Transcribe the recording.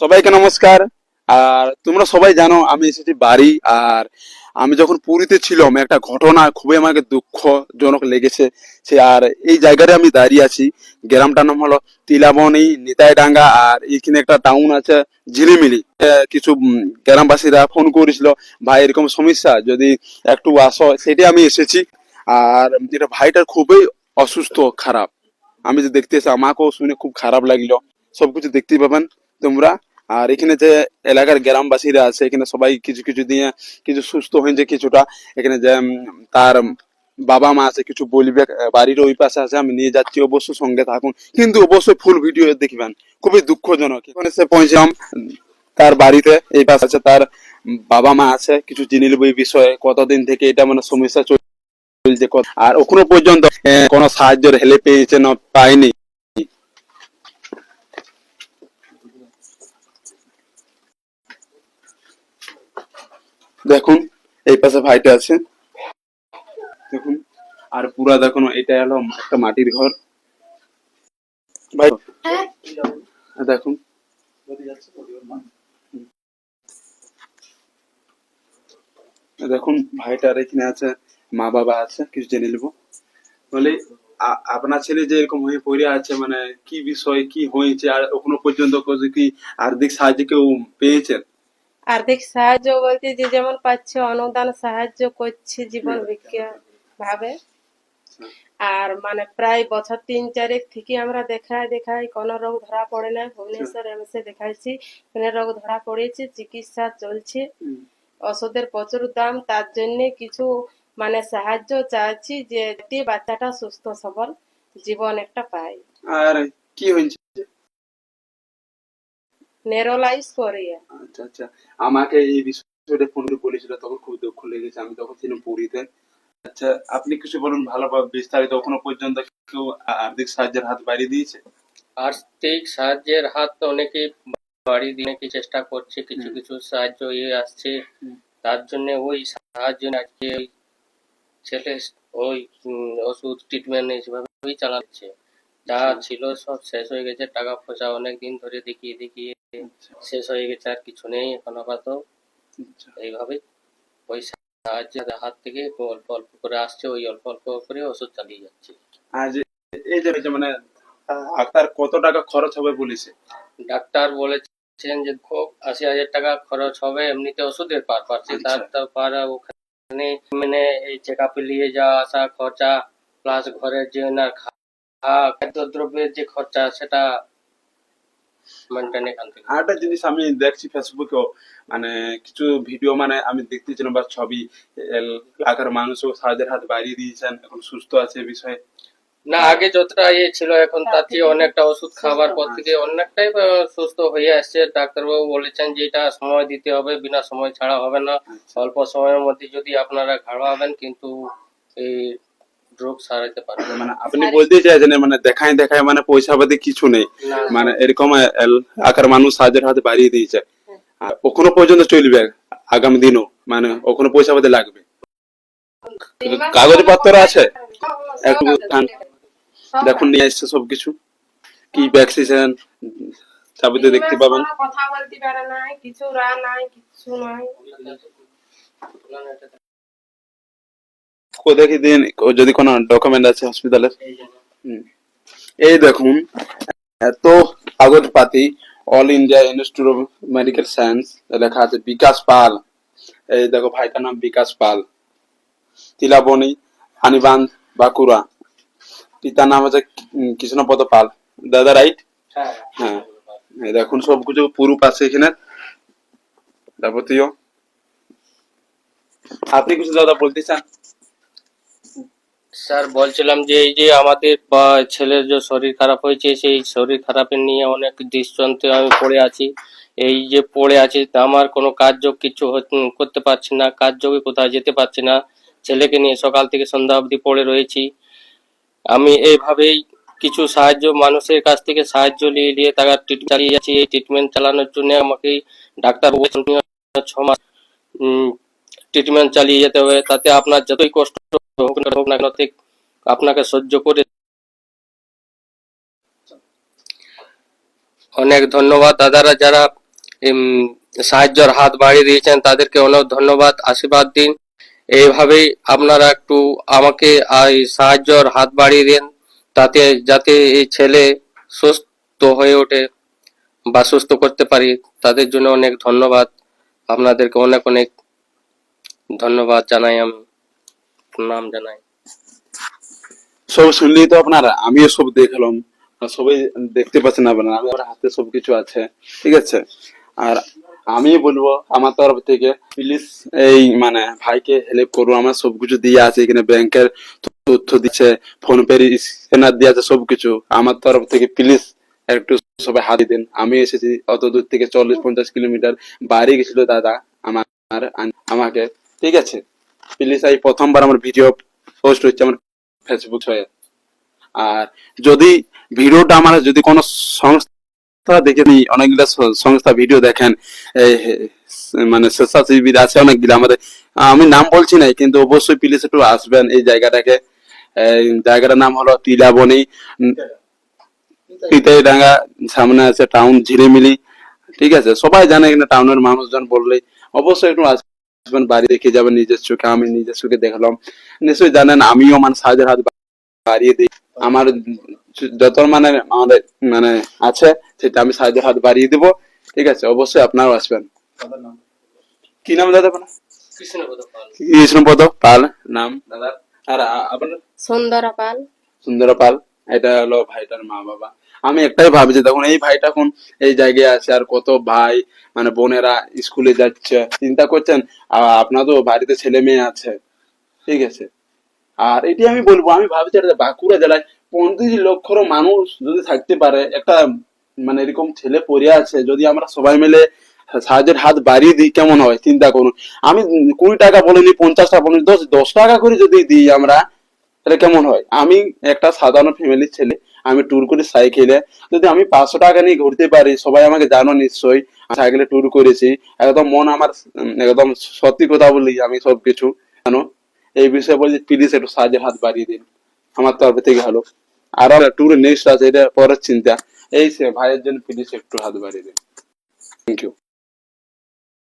সবাইকে নমস্কার। আর তোমরা সবাই জানো, আমি এসেছি বাড়ি, আর আমি যখন পুরীতে ছিলাম, একটা ঘটনা খুবই আমাকে দুঃখজনক লেগেছে। সে আর এই জায়গায় আমি দাঁড়িয়ে আছি। গ্রামটার নাম হলো তিলাবনি, নিতাইডাঙ্গা, আর এখানে একটা টাউন আছে, ঝিলিমিলি। কিছু গ্রামবাসীরা ফোন করেছিল, ভাই, এরকম সমস্যা, যদি একটু আসো। সেটাই আমি এসেছি, আর এটা ভাইটার খুবই অসুস্থ, খারাপ। আমি যে দেখতে এসে আমাকেও শুনে খুব খারাপ লাগল। সবকিছু দেখতেই পাবেন তোমরা। আর এখানে যে এলাকার গ্রামবাসীরা আছে, এখানে সবাই কিছু কিছু দিয়ে কিছু সুস্থ হয়েছে কিছুটা। এখানে যে তার বাবা মা আছে, কিছু বলবে, বাড়ির ওই পাশে আছে, আমি নিয়ে যাচ্ছি অবশ্যই সঙ্গে থাকুন। কিন্তু অবশ্যই ফুল ভিডিও দেখবেন, খুবই দুঃখজনক। এখানে সে পৌঁছলাম, তার বাড়িতে, এই পাশে আছে তার বাবা মা আছে, কিছু জিনিস নেব এই বিষয়ে, কতদিন থেকে এটা মানে সমস্যা চলছে আর এখনও পর্যন্ত কোনো সাহায্যের হেলে পেয়েছে না, পায়নি। দেখুন, এই পাশে ভাইটা আছে। দেখুন, আর পুরা দেখুন, এটা হলো একটা মাটির ঘর। ভাই, দেখুন। দেখুন ভাইটার এখানে আছে, মা বাবা আছে, কিছু জেনে নেব। বলে আপনার ছেলে যে এরকম হয়ে পড়ে আছে মানে কি বিষয়, কি হয়েছে, আর এখনও পর্যন্ত কি আর্থিক সাহায্য কেউ পেয়েছেন? আর্থিক সাহায্য বলতে যে যেমন পাচ্ছে অনুদান সাহায্য করছে জীবন বিজ্ঞান ভাবে আর মানে প্রায় বছর তিন চারেক থেকে আমরা দেখাই দেখাই কোনো রোগ ধরা পড়ে না। ভুবনেশ্বর এমসে দেখাইছি কোনো রোগ ধরা পড়েছে চিকিৎসা চলছে। ওষুধের প্রচুর দাম তার জন্য কিছু মানে সাহায্য চাচ্ছি যে বাচ্চাটা সুস্থ সবল জীবন একটা পায়। আর কি হয়েছে? নেরোলাইজ করে আচ্ছা আচ্ছা। আমাকে এই বিষয়টা ফোন করে বলেছিল তখন খুব দুঃখ লেগেছে। আমি তখন ছিলাম পুরীতে। আচ্ছা আপনি কিছু বলুন ভালোভাবে বিস্তারিত এখনও পর্যন্ত কেউ আর্থিক সাহায্যের হাত বাড়িয়ে দিয়েছে? আর্থিক সাহায্যের হাত অনেকে বাড়ি দিয়ে অনেকে চেষ্টা করছে কিছু কিছু সাহায্য ইয়ে আসছে। তার জন্য ওই সাহায্য আজকে ওই ছেলে ওই ওষুধ ট্রিটমেন্ট এইভাবেই চালাচ্ছে। যা ছিল সব শেষ হয়ে গেছে টাকা পয়সা অনেক দিন ধরে দেখিয়ে দেখিয়ে শেষ হয়ে গেছে আর কিছু নেই এখন আপাতত। আচ্ছা। এইভাবে সাহায্যের হাত থেকে অল্প অল্প করে আসছে ওই অল্প অল্প করে ওষুধ চালিয়ে যাচ্ছে। এই যে মানে আপনার কত টাকা খরচ হবে বলেছে ডাক্তার বলেছেন যে খুব আশি হাজার টাকা খরচ হবে এমনিতে ওষুধের পার পাচ্ছে। আচ্ছা। তার তারপর ওখানে মানে এই চেক আপে নিয়ে যাওয়া আসা খরচা প্লাস ঘরের যে না খাদ্য দ্রব্যের যে খরচা সেটা মেনটেন আর একটা জিনিস আমি দেখছি ফেসবুকেও মানে কিছু ভিডিও মানে আমি দেখতেছিলাম বা ছবি এলাকার মানুষও সাহায্যের হাত বাড়িয়ে দিয়েছেন এখন সুস্থ আছে বিষয়ে। না আগে যতটা ইয়ে ছিল এখন তার থেকে অনেকটা ওষুধ খাবার পর থেকে অনেকটাই সুস্থ হয়ে আসছে। ডাক্তারবাবু বলেছেন যে এটা সময় দিতে হবে বিনা সময় ছাড়া হবে না। আচ্ছা। অল্প সময়ের মধ্যে যদি আপনারা ঘাড়াবেন কিন্তু এই রোগ সারাতে পারবেন মানে আপনি বলতে চাইছেন মানে দেখায় দেখায় মানে পয়সা পাতি কিছু নেই। মানে এরকম এলাকার মানুষ সাহায্যের হাতে বাড়িয়ে দিয়েছে। আর ওখানে পর্যন্ত চলবে আগামী দিনও। মানে ওখানে পয়সা পাতি লাগবে। কাগজপত্র আছে? একটু দেখুন নিয়ে এসছে সবকিছু। কি ভ্যাকসিনেশন চাবিতে দেখতে পাবেন। কথা বলতে পারে নাই কিছু রা নাই কিছু নাই। দেখি দিন যদি কোনো ডকুমেন্ট আছে হসপিটালের এই দেখুন এত কাগজপাতি all India institute of medical science লেখা আছে বিকাশ পাল। এই দেখো ভাইটার নাম বিকাশ পাল। তিলাবনি হানিবান্ধ বাঁকুড়া। পিতার নাম হচ্ছে কৃষ্ণপদ পাল। দাদা রাইট হ্যাঁ। এই দেখুন সবকিছু পুরুপ আছে এখানে। যাবতীয়। আপনি কিছু দাদা বলতে চান? স্যার, বলছিলাম যে এই যে আমাদের ছেলের যে শরীর খারাপ হয়েছে, সেই শরীর খারাপের নিয়ে অনেক দৃষ্টান্তে আমি পড়ে আছি। এই যে পড়ে আছি আমার কোনো কাজযোগ কিছু করতে পারছি না কাজ কাজযোগে কোথাও যেতে পারছি না। ছেলেকে নিয়ে সকাল থেকে সন্ধ্যা অবধি পড়ে রয়েছি। আমি এইভাবেই কিছু সাহায্য, মানুষের কাছ থেকে সাহায্য নিয়ে নিয়ে তারা ট্রিটমেন্ট চালিয়ে যাচ্ছি। এই ট্রিটমেন্ট চালানোর জন্য আমাকে ডাক্তার ছ মাস ট্রিটমেন্ট চালিয়ে যেতে হবে। তাতে আপনার যতই কষ্ট হোক না কেন আপনাকে সহ্য করে অনেক ধন্যবাদ। দাদারা যারা সাহায্যের হাত বাড়িয়ে দিয়েছেন, তাদেরকে অনেক ধন্যবাদ, আশীর্বাদ দিন। এইভাবেই আপনারা একটু আমাকে সাহায্যর হাত বাড়িয়ে দিন, তাতে, যাতে এই ছেলে সুস্থ হয়ে ওঠে বা সুস্থ করতে পারি, তাদের জন্য অনেক ধন্যবাদ। আপনাদেরকে অনেক অনেক ধন্যবাদ জানাই আমি। জানাই। সব শুনলি তো সব দেখলাম সবাই দেখতে পাচ্ছেন আপনারা, আমার হাতে আছে, ঠিক আছে? আর আমি বলব, আমার তরফ থেকে এই মানে ভাইকে হেল্প করব আমার সবকিছু দিয়ে আছে, এখানে ব্যাংকের তথ্য দিচ্ছে ফোন পে স্ক্যানার দিয়ে আছে সবকিছু আমার তরফ থেকে প্লিজ একটু সবাই হাত দিন আমি এসেছি, অত দূর থেকে চল্লিশ পঞ্চাশ কিলোমিটার বাইরে গেছিল দাদা আমার, আমাকে, ঠিক আছে? প্লিজ এই প্রথমবার আমার ভিডিও পোস্ট হচ্ছে আমার ফেসবুক হয়ে আর যদি ভিডিওটা আমার যদি কোনো সংস্থা দেখে নি সংস্থা ভিডিও দেখেন মানে স্বেচ্ছাসেবীরা আছে অনেকগুলো আমাদের। আমি নাম বলছি কিন্তু অবশ্যই প্লিজ একটু আসবেন এই জায়গাটাকে। জায়গাটার নাম হলো তিলাবনি পিতাইডাঙ্গা সামনে আছে টাউন ঝিলিমিলি ঠিক আছে, সবাই জানে এখানে টাউনের মানুষজন বললেই। অবশ্যই একটু আসবেন বাড়ি দেখে যাবেন নিজের চোখে আমি নিজের চোখে দেখলাম। নিশ্চয়ই জানেন আমিও মানে সাহায্যের হাত বাড়িয়ে দিই। আমার যত মানে আমাদের মানে আছে সেটা আমি সাহায্যের হাত বাড়িয়ে দিব। ঠিক আছে অবশ্যই আপনারাও আসবেন। কি নাম দাদা আপনার? কৃষ্ণপদ পাল। নাম? দাদা। আর আপনার? সুন্দর পাল। সুন্দর পাল এটা হলো ভাইটার মা বাবা আমি একটাই ভাবছি, দেখুন, এই ভাইটা এখন এই জায়গায় আছে আর কত ভাই মানে বোনেরা স্কুলে যাচ্ছে। চিন্তা করছেন আপনার বাড়িতে ছেলে মেয়ে আছে। ঠিক আছে? আর এটি আমি বলব, আমি ভাবছি এটা বাঁকুড়া জেলায় পঁয়ত্রিশ লক্ষর মানুষ যদি থাকতে পারে, একটা মানে এরকম ছেলে পড়ে আছে, যদি আমরা সবাই মিলে সাহায্যের হাত বাড়িয়ে দিই, কেমন হয়? চিন্তা করুন। আমি কুড়ি টাকা বলিনি পঞ্চাশ টাকা বলিনি, দশ দশ টাকা করে যদি দিই আমরা তাহলে কেমন হয়? আমি একটা সাধারণ ফ্যামিলির ছেলে, আমি ট্যুর করি সাইকেলে যদি আমি পাঁচশো টাকা নিয়ে ঘুরতে পারি, সবাই আমাকে জানো নিশ্চয়ই সাইকেলে ট্যুর করেছি। একদম মন আমার একদম সত্যি কথা বলি আমি সব কিছু জানো? এই বিষয়ে বলছি প্লিজ একটু সাহায্যের হাত বাড়িয়ে দিন। আমার তরফ থেকে ভালো। আর ট্যুর নেক্সট আছে, এটা পরের চিন্তা। এই সে ভাইয়ের জন্য প্লিজ একটু হাত বাড়িয়ে দিন। Thank you